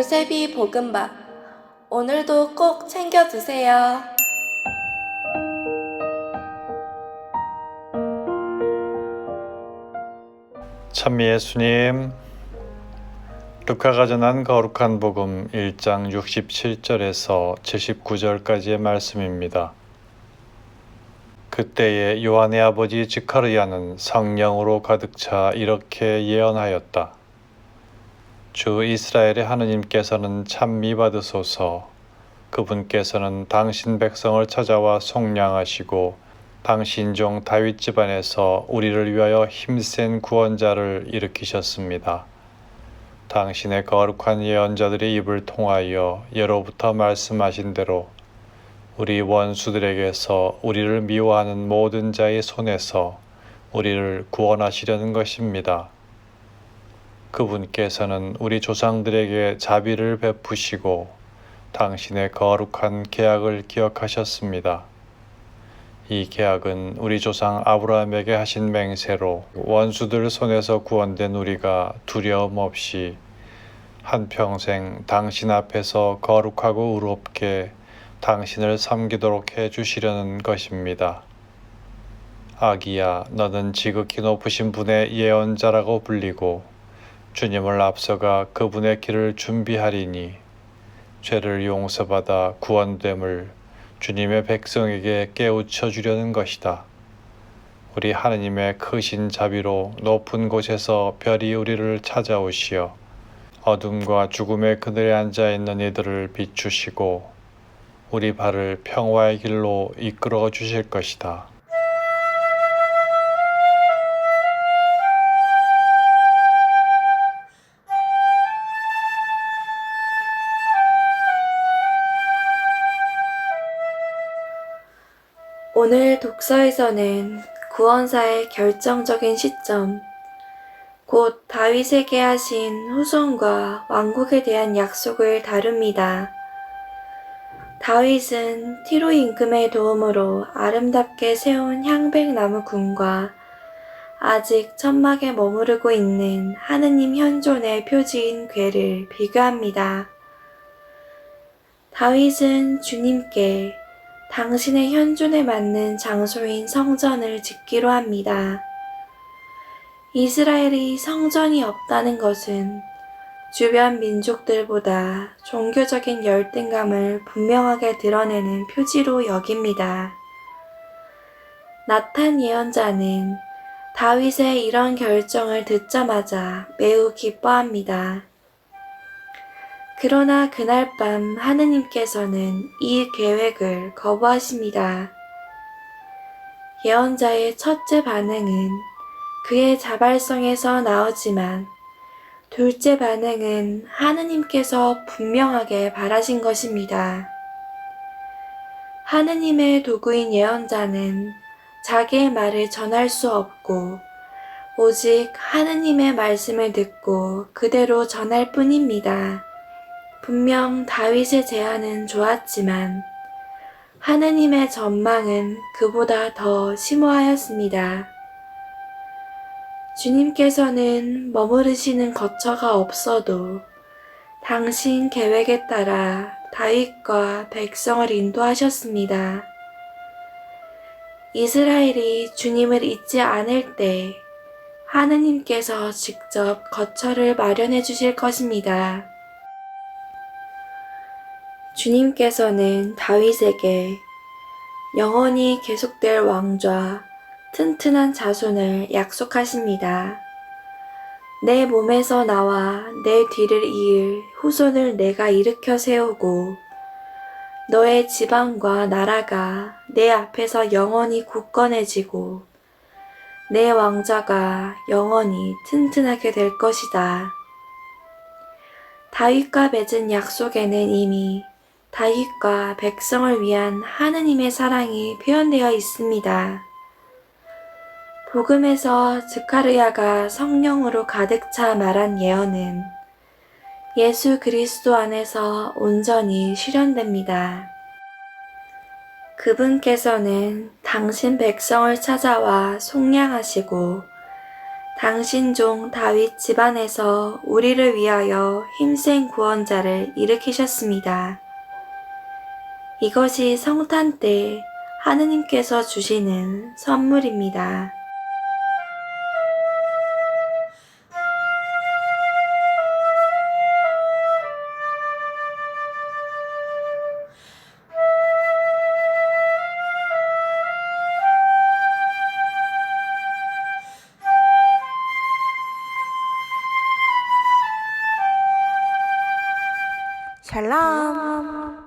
요셉이 볶음밥. 오늘도 꼭 챙겨 드세요. 찬미 예수님 루카가 전한 거룩한 복음 1장 67절에서 79절까지의 말씀입니다. 그때에 요한의 아버지 지카르야는 성령으로 가득 차 이렇게 예언하였다. 주 이스라엘의 하느님께서는 찬미 받으소서 그분께서는 당신 백성을 찾아와 속량하시고 당신 종 다윗 집안에서 우리를 위하여 힘센 구원자를 일으키셨습니다. 당신의 거룩한 예언자들의 입을 통하여 예로부터 말씀하신 대로 우리 원수들에게서 우리를 미워하는 모든 자의 손에서 우리를 구원하시려는 것입니다. 그분께서는 우리 조상들에게 자비를 베푸시고 당신의 거룩한 계약을 기억하셨습니다. 이 계약은 우리 조상 아브라함에게 하신 맹세로 원수들 손에서 구원된 우리가 두려움 없이 한평생 당신 앞에서 거룩하고 의롭게 당신을 섬기도록 해 주시려는 것입니다. 아기야, 너는 지극히 높으신 분의 예언자라고 불리고 주님을 앞서가 그분의 길을 준비하리니 죄를 용서받아 구원됨을 주님의 백성에게 깨우쳐 주려는 것이다. 우리 하느님의 크신 자비로 높은 곳에서 별이 우리를 찾아오시어 어둠과 죽음의 그늘에 앉아 있는 이들을 비추시고 우리 발을 평화의 길로 이끌어 주실 것이다. 오늘 독서에서는 구원사의 결정적인 시점, 곧 다윗에게 하신 후손과 왕국에 대한 약속을 다룹니다. 다윗은 티로 임금의 도움으로 아름답게 세운 향백나무 궁과 아직 천막에 머무르고 있는 하느님 현존의 표지인 궤를 비교합니다. 다윗은 주님께 당신의 현존에 맞는 장소인 성전을 짓기로 합니다. 이스라엘이 성전이 없다는 것은 주변 민족들보다 종교적인 열등감을 분명하게 드러내는 표지로 여깁니다. 나탄 예언자는 다윗의 이런 결정을 듣자마자 매우 기뻐합니다. 그러나 그날 밤 하느님께서는 이 계획을 거부하십니다. 예언자의 첫째 반응은 그의 자발성에서 나오지만 둘째 반응은 하느님께서 분명하게 바라신 것입니다. 하느님의 도구인 예언자는 자기의 말을 전할 수 없고 오직 하느님의 말씀을 듣고 그대로 전할 뿐입니다. 분명 다윗의 제안은 좋았지만 하느님의 전망은 그보다 더 심오하였습니다. 주님께서는 머무르시는 거처가 없어도 당신 계획에 따라 다윗과 백성을 인도하셨습니다. 이스라엘이 주님을 잊지 않을 때 하느님께서 직접 거처를 마련해 주실 것입니다. 주님께서는 다윗에게 영원히 계속될 왕좌, 튼튼한 자손을 약속하십니다. 내 몸에서 나와 내 뒤를 이을 후손을 내가 일으켜 세우고 너의 지방과 나라가 내 앞에서 영원히 굳건해지고 내 왕자가 영원히 튼튼하게 될 것이다. 다윗과 맺은 약속에는 이미 다윗과 백성을 위한 하느님의 사랑이 표현되어 있습니다. 복음에서 즈카르야가 성령으로 가득 차 말한 예언은 예수 그리스도 안에서 온전히 실현됩니다. 그분께서는 당신 백성을 찾아와 속량하시고 당신 종 다윗 집안에서 우리를 위하여 힘센 구원자를 일으키셨습니다. 이것이 성탄 때 하느님께서 주시는 선물입니다. 샬롬